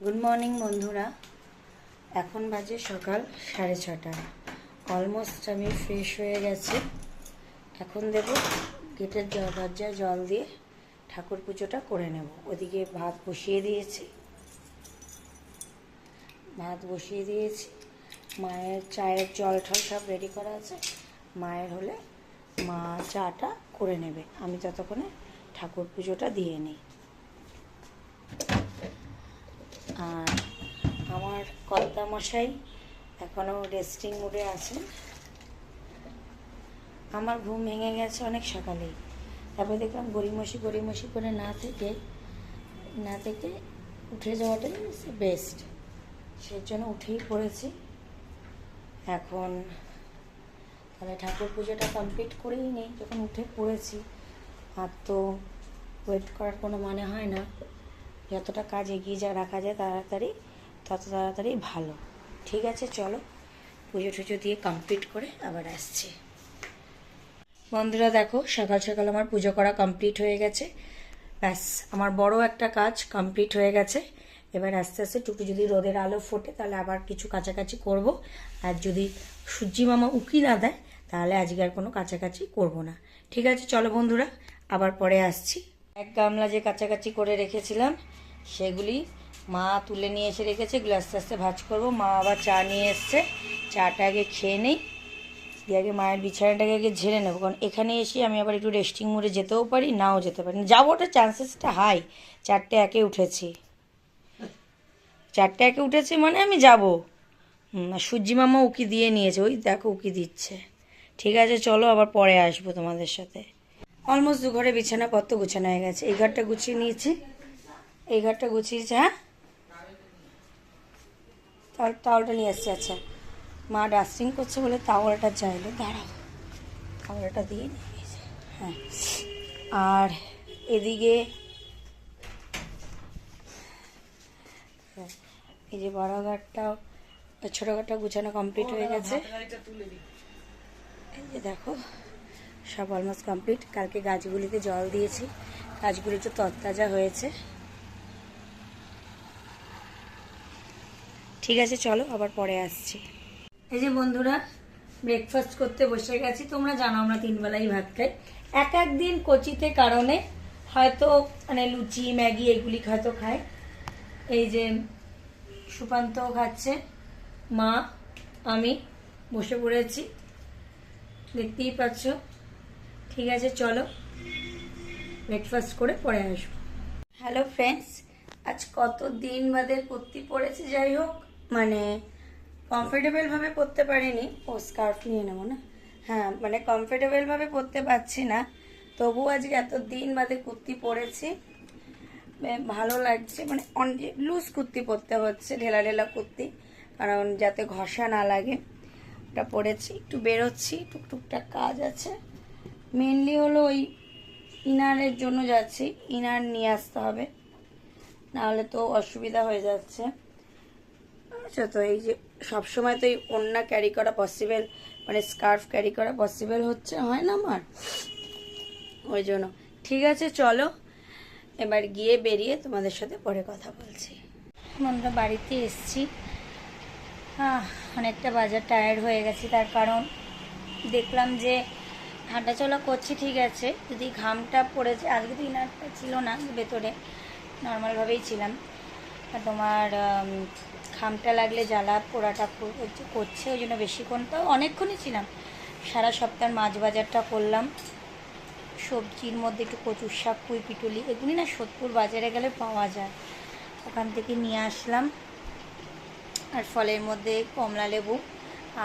Good morning বন্ধুরা। এখন বাজে সকাল সাড়ে ছটা। অলমোস্ট আমি ফ্রেশ হয়ে গেছি। এখন দেব গেটের দরজায় জল দিয়ে ঠাকুর পুজোটা করে নেব। ওদিকে ভাত বসিয়ে দিয়েছি। ভাত বসিয়ে দিয়েছি। মায়ের চায়ের জল টল সব রেডি করা আছে। মায়ের হলে মা চাটা করে নেবে। আমি ততক্ষণে ঠাকুর পুজোটা দিয়ে নিই। আর আমার কর্তা মশাই এখনও রেস্টিং মুডে আছেন। আমার ঘুম ভেঙে গেছে অনেক সকালেই। তারপরে দেখলাম গড়িমসি গড়িমসি করে না থেকে না থেকে উঠে যাওয়াটাই বেস্ট সেই জন্য উঠেই পড়েছি। এখন তাহলে ঠাকুর পুজোটা কমপ্লিট করেই নেই, যখন উঠে পড়েছি। আর তো ওয়েট করার কোনো মানে হয় না। যতটা কাজ এগিয়ে যা, রাখা যায় তাড়াতাড়ি, তত তাড়াতাড়ি ভালো। ঠিক আছে, চলো। পুজো টুজো দিয়ে কমপ্লিট করে আবার আসছি। বন্ধুরা দেখো, সকাল সকাল আমার পুজো করা কমপ্লিট হয়ে গেছে। ব্যাস, আমার বড় একটা কাজ কমপ্লিট হয়ে গেছে। এবার আস্তে আস্তে টুকু যদি রোদের আলো ফোটে, তাহলে আবার কিছু কাছাকাছি করব। আর যদি সূর্যি মামা উকি না দেয়, তাহলে আজকে আর কোনো কাছাকাছি করব না। ঠিক আছে, চলো বন্ধুরা, আবার পরে আসছি। এক গামলা যে কাছাকাছি করে রেখেছিলাম, সেগুলি মা তুলে নিয়ে এসে রেখেছে। এগুলো আস্তে আস্তে ভাজ করব। মা আবার চা নিয়ে এসছে। চাটা আগে খেয়ে নেই। দিয়ে আগে মায়ের বিছানাটাকে আগে ঝেড়ে নেব। কারণ এখানে এসে আমি আবার একটু রেস্টিং মোডে যেতেও পারি, নাও যেতে পারি। যাব ওটা চান্সেসটা হাই চারটে একে উঠেছি। চারটে একে উঠেছে মানে আমি যাব। সূর্যি মামা উকি দিয়ে নিয়েছে। ওই দেখো উকি দিচ্ছে। ঠিক আছে, চলো আবার পরে আসব তোমাদের সাথে। অলমোস্ট দু ঘরে বিছানাপত্র গুছানো হয়ে গেছে। এই ঘরটা গুছিয়ে নিয়েছি। এই ঘরটা গুছিয়েছে হ্যাঁ? তাহলে টাওয়ালটা নিয়ে এসছে আচ্ছা। মা ডাস্টিং করছে বলে তাওয়ালটা চাইলো দাঁড়াও। তাওয়ালটা দিয়ে হ্যাঁ। আর এদিকে এই যে বড় ঘরটাও, ছোটো ঘরটা গুছানো কমপ্লিট হয়ে গেছে। এই যে দেখো সব অলমোস্ট কমপ্লিট কালকে গাছগুলিতে জল দিয়েছি। গাছগুলি একটু তরতাজা হয়েছে। ঠিক আছে, চলো আবার পরে আসছি। এই যে বন্ধুরা ব্রেকফাস্ট করতে বসে গেছি। তোমরা জানো আমরা তিনবেলাই ভাত খাই। এক এক দিন কচিতে কারণে হয়তো মানে লুচি, ম্যাগি এগুলি হয়তো খায় এই যে সুপান্তও খাচ্ছে। মা, আমি বসে পড়েছি। দেখতেই পাচ্ছ। ঠিক আছে, চলো। ব্রেকফাস্ট করে পরে আসব। হ্যালো ফ্রেন্ডস আজ কত দিন বাদে পড়তে পড়েছে যাই হোক। মানে কমফোর্টেবলভাবে পড়তে পারিনি। ও স্কার্ফ নিয়ে নেব না। হ্যাঁ মানে কমফোর্টেবলভাবে পড়তে পারছি না। তবু আজকে এত দিন বাদে কুর্তি পরেছি। ভালো লাগছে। মানে অনেক লুজ কুর্তি পরতে হচ্ছে, ঢেলা ঢেলা কুর্তি। কারণ যাতে ঘষা না লাগে। ওটা পরেছি, একটু বেরোচ্ছি টুকটুকটাক কাজ আছে। মেনলি হলো ওই ইনারের জন্য যাচ্ছি। ইনার নিয়ে আসতে হবে। নাহলে তো অসুবিধা হয়ে যাচ্ছে। আচ্ছা তো এই যে সবসময় তো এই ওড়না ক্যারি করা পসিবল মানে স্কার্ফ ক্যারি করা পসিবল হচ্ছে, হয় না আমার? ওই জন্য। ঠিক আছে, চলো। এবার গিয়ে বেরিয়ে তোমাদের সাথে পরে কথা বলছি। আমরা বাড়িতে এসছি। অনেকটা বাজার টায়ার্ড হয়ে গেছি, তার কারণ দেখলাম যে হাঁটাচলা করছি, ঠিক আছে। যদি ঘামটা পড়েছে আজকে তো ইনারটা ছিল না ভেতরে নর্মালভাবেই ছিলাম। আর তোমার ঘামটা লাগলে জ্বালা পোড়াটা করছে, ওই জন্য বেশিক্ষণ তো অনেকক্ষণই ছিলাম। সারা সপ্তাহের মাছ বাজারটা করলাম। সবজির মধ্যে একটু কচুর শাক, পুঁই পিটুলি, এগুলি না সোদপুর বাজারে গেলে পাওয়া যায়। ওখান থেকে নিয়ে আসলাম। আর ফলের মধ্যে কমলা লেবু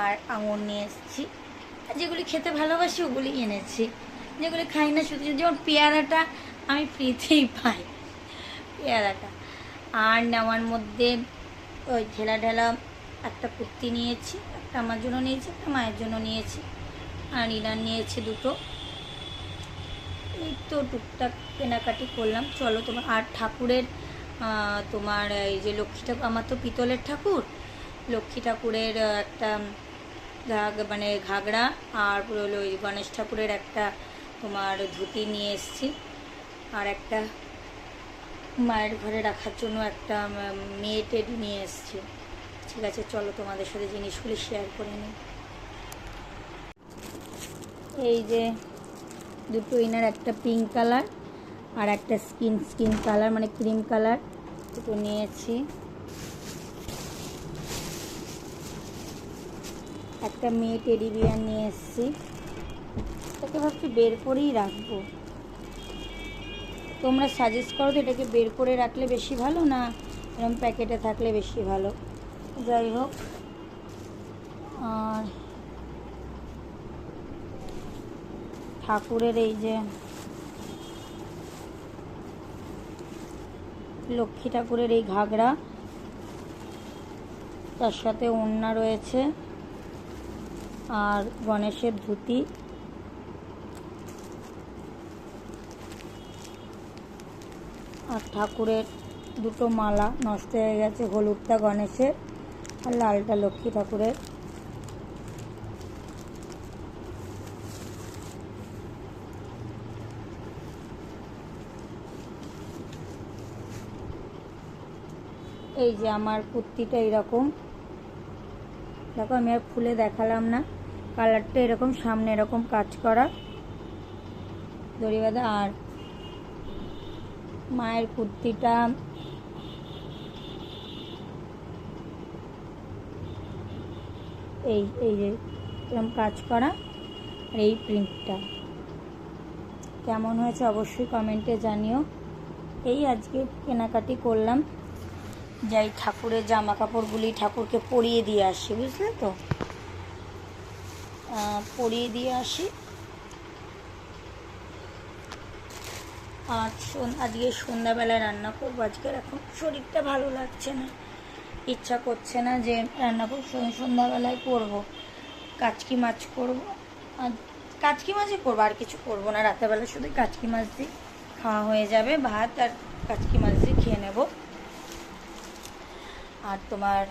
আর আঙুর নিয়ে এসেছি। যেগুলি খেতে ভালোবাসি, ওগুলি এনেছি। যেগুলি খাই না শুধু যেমন পেয়ারাটা আমি ফ্রিতেই পাই, পেয়ারাটা। আর নেওয়ার মধ্যে ওই ঢেলা ঢেলা একটা কুর্তি নিয়েছি, একটা আমার জন্য নিয়েছি, একটা মায়ের জন্য নিয়েছি। আর ইনার নিয়েছি দুটো। এই তো টুকটাক কেনাকাটি করলাম। চলো তোমার, আর ঠাকুরের তোমার এই যে লক্ষ্মী ঠাকুর, আমার তো পিতলের ঠাকুর। লক্ষ্মী ঠাকুরের একটা মানে ঘাগড়া আর পুরো হলো ওই গণেশ ঠাকুরের একটা তোমার ধুতি নিয়ে এসেছি। আর একটা মায়ের ঘরে রাখার জন্য একটা মেয়ে নিয়ে এসেছি। ঠিক আছে, চলো তোমাদের সাথে জিনিসগুলি শেয়ার করে নিই। এই যে দুটো ইনার, একটা পিঙ্ক কালার আর একটা স্কিন স্কিন কালার মানে ক্রিম কালার দুটো নিয়েছি একটা মেয়ে টেডি বিয়ার নিয়ে এসেছি। এটাকে ভাবছি বের করেই রাখব। তোমরা সাজেস্ট করো তো এটাকে বের করে রাখলে বেশি ভালো না এরকম প্যাকেটে থাকলে বেশি ভালো। যাই হোক, আর ঠাকুরের এই যে লক্ষ্মী ঠাকুরের এই ঘাগরা, তার সাথে ওড়না রয়েছে। আর গণেশের ধুতি। আর ঠাকুরের দুটো মালা নষ্ট হয়ে গেছে, হলুদটা গণেশের আর লালটা লক্ষ্মী ঠাকুরের। এই যে আমার কুর্তিটা এরকম। দেখো আমি আর খুলে দেখালাম না। কালারটা এরকম, সামনে এরকম কাজ করা। দড়ি বাঁধা। আর মায়ের কুর্তিটা। এই এই যে এরকম কাজ করা। আর এই প্রিন্টটা। কেমন হয়েছে অবশ্যই কমেন্টে জানিও। এই আজকে কেনাকাটি করলাম। যাই ঠাকুরের জামা কাপড়গুলি ঠাকুরকে পরিয়ে দিয়ে আসি বুঝলে তো? পরিয়ে দিয়ে আসি। সন- আজকে সন্ধ্যাবেলায় রান্না করব। আজকে এখন শরীরটা ভালো লাগছে না। ইচ্ছা করছে না যে রান্না করব সন- সন্ধ্যাবেলায় করব। কাচকি মাছ করব। আর কাচকি মাছই করব, আর কিছু করব না। রাতেরবেলা শুধু কাচকি মাছ দিয়ে খাওয়া হয়ে যাবে। ভাত আর কাচকি মাছ দিয়ে খেয়ে নেব। আর তোমার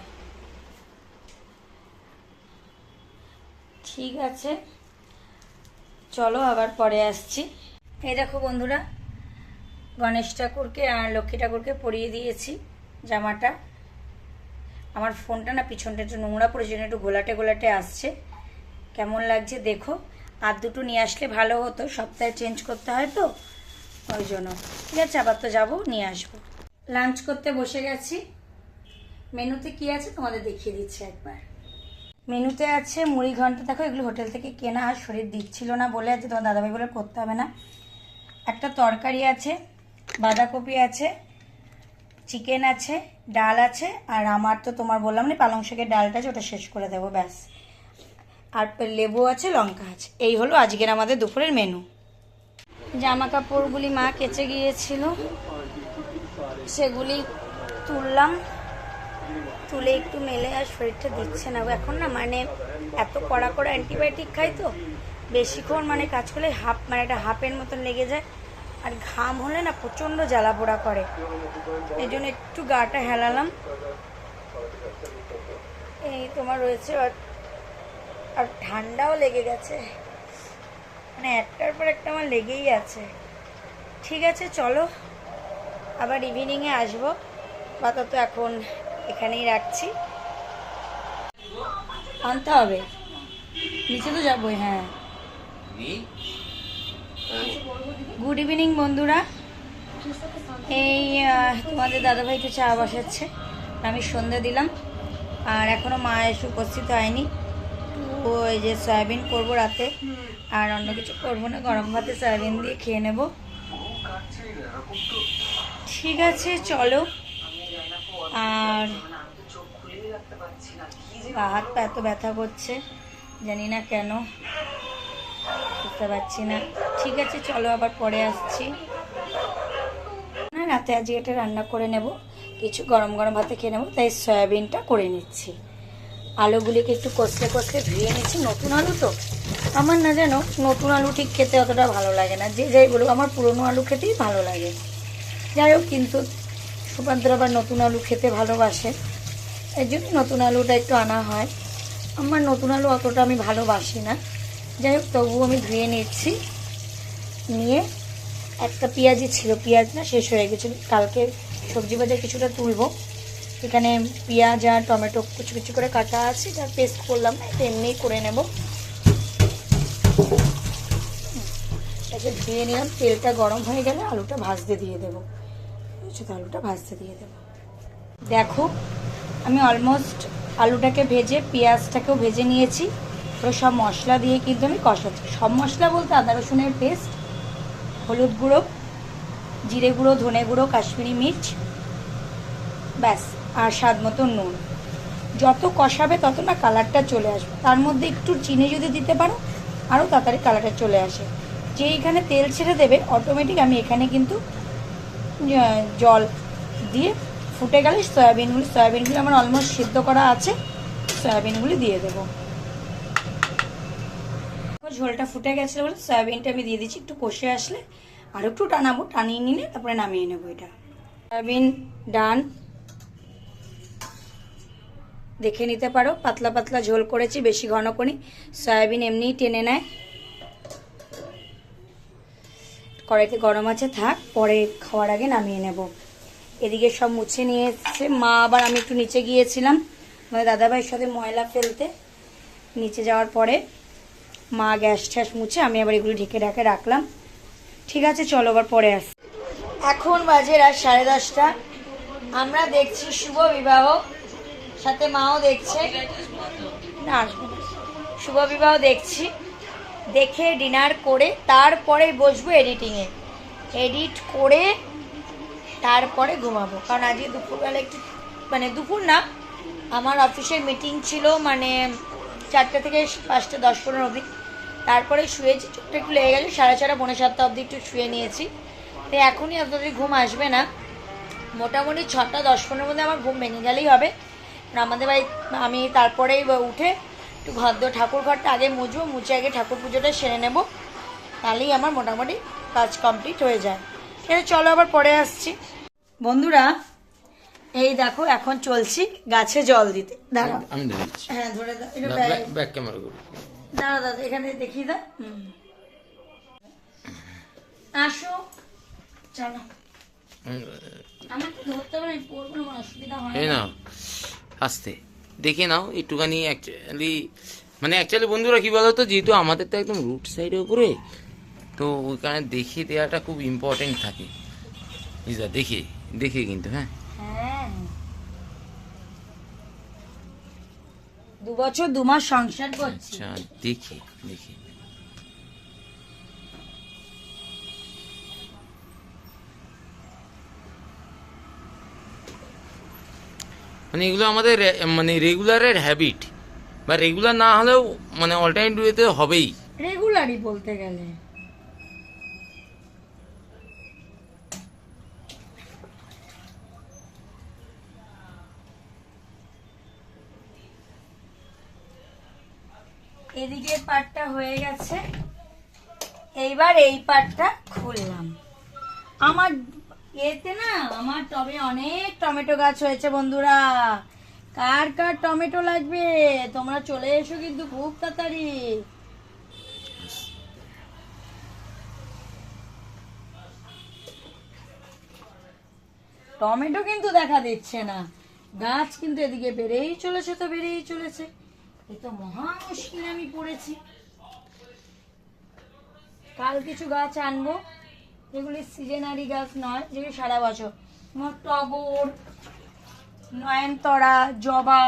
ঠিক আছে। চলো আবার পরে আসছি। এই দেখো বন্ধুরা, গণেশ ঠাকুরকে আর লক্ষ্মী ঠাকুরকে পরিয়ে দিয়েছি জামাটা। আমার ফোনটা না পিছনটা একটু নোংরা পড়েছে একটু গোলাটে গোলাটে আসছে। কেমন লাগছে দেখো। আর দুটো নিয়ে আসলে ভালো হতো, সপ্তাহে চেঞ্জ করতে হয় তো, ওই জন্য। ঠিক আছে, আবার তো যাব, নিয়ে আসব। লাঞ্চ করতে বসে গেছি। মেনুতে কি আছে তোমাদের দেখিয়ে দিচ্ছি একবার। মেনুতে আছে মুড়ি, ঘণ্টা, দেখো এগুলো হোটেল থেকে কেনা আর শরীর দিচ্ছিল না বলে আছে তোমার দাদাভাই বলে করতে হবে না। একটা তরকারি আছে, বাঁধাকপি আছে, চিকেন আছে, ডাল আছে, আর আমার তো তোমার বললাম না পালং শাকের ডালটা আছে, ওটা শেষ করে দেবো, ব্যাস। আর লেবু আছে, লঙ্কা আছে, এই হলো আজকের আমাদের দুপুরের মেনু। জামা কাপড়গুলি মা কেচে গিয়েছিল, সেগুলি তুললাম। তুলে একটু মেলে আর শরীরটা দিচ্ছে না। এখন না মানে এত কড়া কড়া অ্যান্টিবায়োটিক খাই তো বেশিক্ষণ মানে কাজ করলে হাফ মানে একটা হাফের মতন লেগে যায়। আর ঘাম হলে না প্রচণ্ড জ্বালা পোড়া করে। এই জন্য একটু গাটা হেলালাম। এই তোমার রয়েছে আর আর ঠান্ডাও লেগে গেছে। মানে একটার পর একটা আমার লেগেই আছে। ঠিক আছে, চলো। আবার ইভিনিংয়ে আসব। আপাতত এখন এখানেই রাখছি। আনতে হবে। নিচে তো যাবোই হ্যাঁ। গুড ইভিনিং বন্ধুরা। এই তোমাদের দাদাভাই একটু চা বসাচ্ছে। আমি সন্ধে দিলাম। আর এখনও মা এসে উপস্থিত হয়নি। ও এই যে সয়াবিন করব রাতে। আর অন্য কিছু করব না গরম ভাতে সয়াবিন দিয়ে খেয়ে নেব। ঠিক আছে চলো। আর হাত পা এত ব্যথা করছে, জানি না কেন, বুঝতে পারছি না। ঠিক আছে, চলো আবার পরে আসছি। না, রাতে আজকে এটা রান্না করে নেব, কিছু গরম গরম ভাতে খেয়ে নেব, তাই সয়াবিনটা করে নিচ্ছি। আলুগুলিকে একটু কষলে কষলে ধুয়ে নিচ্ছি, নতুন আলু তো। আমার না যেন নতুন আলু ঠিক খেতে অতটা ভালো লাগে না, যে যাই বলুক, আমার পুরনো আলু খেতেই ভালো লাগে। যাই হোক, কিন্তু সুপান্ত আবার নতুন আলু খেতে ভালোবাসে। এর জন্য নতুন আলুটা একটু আনা হয়। আমার নতুন আলু অতটা আমি ভালোবাসি না। যাই হোক, তবুও আমি ধুয়ে নিচ্ছি নিয়ে একটা পেঁয়াজি ছিল, পেঁয়াজ না শেষ হয়ে গেছিল কালকে সবজি বাজার কিছুটা তুলবো। এখানে পেঁয়াজ আর টমেটো কুচু কুচু করে কাটা আছে। যার পেস্ট করলাম না, এটা এমনিই করে নেব। ধুয়ে নিলাম। তেলটা গরম হয়ে গেলে আলুটা ভাজতে দিয়ে দেবো। তো আলুটা ভাজতে দিয়ে দেবো। দেখো, আমি অলমোস্ট আলুটাকে ভেজে, পেঁয়াজটাকেও ভেজে নিয়েছি। পুরো সব মশলা দিয়ে কিন্তু আমি কষাচ্ছি। সব মশলা বলতে আদা রসুনের পেস্ট হলুদ গুঁড়ো, জিরে গুঁড়ো, ধনে গুঁড়ো, কাশ্মীরি মির্চ, ব্যাস, আর স্বাদ মতো নুন। যত কষাবে তত না কালারটা চলে আসবে। তার মধ্যে একটু চিনি যদি দিতে পারো আরও তাড়াতাড়ি কালারটা চলে আসে। যে এখানে তেল ছেড়ে দেবে অটোমেটিক আমি এখানে কিন্তু জল দিয়ে ফুটে গেলে সয়াবিনগুলি সয়াবিনগুলি আমার অলমোস্ট সিদ্ধ করা আছে, সয়াবিনগুলি দিয়ে দেবো। ঝোলটা ফুটে গেছিল বলে সয়াবিনটা আমি দিয়ে দিচ্ছি, একটু কষে আসলে আর একটু টানাবো, টানিয়ে নিলে তারপরে নামিয়ে নেব এটা। Soybean done. দেখে নিতে পারো, পাতলা পাতলা ঝোল করেছি, বেশি ঘন করি সয়াবিন এমনিই টেনে নেয়। কড়াইতে গরম আছে, থাক, পরে খাওয়ার আগে নামিয়ে নেব। এদিকে সব মুছে নিয়ে এসছে মা আবার আমি একটু নিচে গিয়েছিলাম। মানে দাদাভাইয়ের সাথে ময়লা ফেলতে। নিচে যাওয়ার পরে মা গ্যাস ট্যাস মুছে আমি আবার এগুলো ঢেকে ঢাকে রাখলাম। ঠিক আছে, চলো আবার পরে আস। এখন বাজে রাত সাড়ে দশটা। আমরা দেখছি শুভ বিবাহ। সাথে মাও দেখছে। না। শুভ বিবাহ দেখছি। দেখে ডিনার করে তারপরে বসবো এডিটিংয়ে। এডিট করে তারপরে ঘুমাবো। কারণ আজকে দুপুরবেলা একটু মানে দুপুর না, আমার অফিসের মিটিং ছিল মানে চারটে থেকে পাঁচটা, দশ পনেরো অবধি। তারপরে শুয়েছি চোখটা একটু লেগে গেছে, সাড়ে ছটা পনেরো সাতটা অবধি একটু শুয়ে নিয়েছি। তো এখনই আপনাদের ঘুম আসবে না। মোটামুটি ছটা, দশ পনেরোর মধ্যে আমার ঘুম ভেঙে গেলেই হবে। আমাদের বাড়ি, আমি তারপরেই উঠে একটু ঘর দো ঠাকুর ঘরটা আগে মুছবো মুছে আগে ঠাকুর পুজোটা সেরে নেব। তাহলেই আমার মোটামুটি কাজ কমপ্লিট হয়ে যায়। ঠিক আছে চলো আবার পরে আসছি। বন্ধুরা এই দেখো এখন চলছি গাছে জল দিতে। দাঁড়াও। আমি হ্যাঁ ধরে দাও। ব্যাক ক্যামেরা করি। দাঁড়া দাদা এখানে দেখিয়ে দাও। হুম। আসো। চলো। আমাকে ধরতে হবে না, পড়ব না, অসুবিধা হয় না। আস্তে। দেখে নাও একটুখানি অ্যাকচুয়ালি মানে অ্যাকচুয়ালি বন্ধুরা কি বলতো যেহেতু আমাদের তো একদম রুট সাইডের উপরে তো ওইখানে দেখে দেওয়াটা খুব ইম্পর্টেন্ট থাকে। ইজা দেখে দেখে কিন্তু হ্যাঁ। হ্যাঁ। দু বছর দু মাস সংসার করছি। আচ্ছা দেখি দেখি। মানে এগুলো আমাদের মানে রেগুলারের হ্যাবিট বা রেগুলার না হলেও মানে অল্টারনেট ওয়েতে হবেই। রেগুলারই বলতে গেলে। এদিকে পাটটা হয়ে গেছে। এইবার এই পাটটা খুললাম। আমার এতে না আমার টবে অনেক টমেটো গাছ হয়েছে বন্ধুরা। কার কার টমেটো লাগবে? তোমরা চলে এসো কিন্তু খুব তাড়াতাড়ি। টমেটো কিন্তু দেখা দিচ্ছে না। গাছ কিন্তু এদিকে বেড়েই চলেছে তো, বেড়েই চলেছে। এ তো মহা মুশকিল আমি পড়েছি। কাল কিছু গাছ আনব। যেগুলি সিজনারি গাছ নয় যেগুলি সারা বছর। তোমার টগর নয়নতরা জবা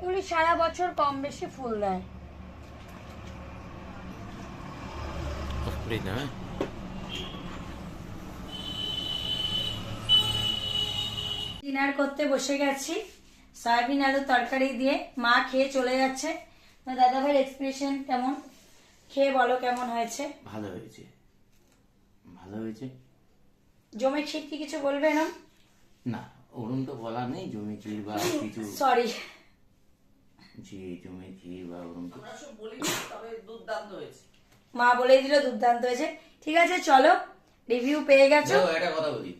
এগুলি সারা বছর কম বেশি ফুল দেয়। ডিনার করতে বসে গেছি সয়াবিন আলু তরকারি দিয়ে মা খেয়ে চলে যাচ্ছে। দাদা ভাইয়ের এক্সপ্রেশন কেমন? খেয়ে বলো কেমন হয়েছে? ভালো হয়েছে। ভালো হয়েছে? জমে ঠিক কি কিছু বলবে না না ওরম তো বলা নেই জমি চির বা কিছু। সরি যে জমি বা ওরম তো মা বলেই দিল দুর্দান্ত হয়েছে। ঠিক আছে চলো রিভিউ পেয়ে গেছো। একটা কথা বলি।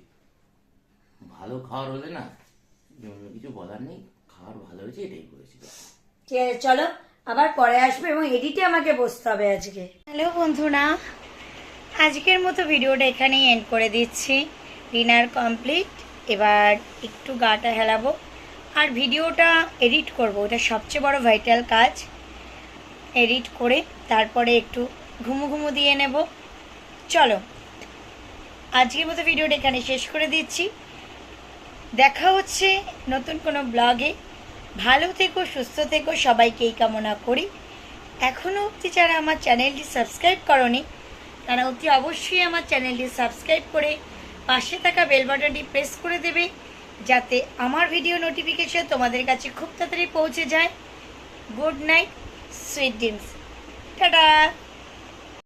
ভালো খাওয়ার হলে না জমি কিছু বলার নেই খাওয়ার ভালো হয়েছে এটাই ঠিক আছে চলো আবার পরে আসবে এবং এডিটে আমাকে বসতে হবে আজকে। হ্যালো বন্ধুরা আজকের মতো ভিডিওটা এখানেই এন্ড করে দিচ্ছি। ডিনার কমপ্লিট এবার একটু গাটা হেলাবো। আর ভিডিওটা এডিট করব, ওটা সবচেয়ে বড় ভাইটাল কাজ। এডিট করে তারপরে একটু ঘুমু ঘুমু দিয়ে নেব। চলো, আজকের মতো ভিডিওটা এখানে শেষ করে দিচ্ছি। দেখা হচ্ছে নতুন কোনো ব্লগে। ভালো থেকো, সুস্থ থেকো, সবাইকে এই কামনা করি। এখনও অবধি যারা আমার চ্যানেলটি সাবস্ক্রাইব করনি তারা অতি অবশ্যই আমার চ্যানেলটি সাবস্ক্রাইব করে পাশে থাকা বেল বাটনটি প্রেস করে দেবে যাতে আমার ভিডিও নোটিফিকেশন তোমাদের কাছে খুব তাড়াতাড়ি পৌঁছে যায়। Good night, sweet dreams. Tata!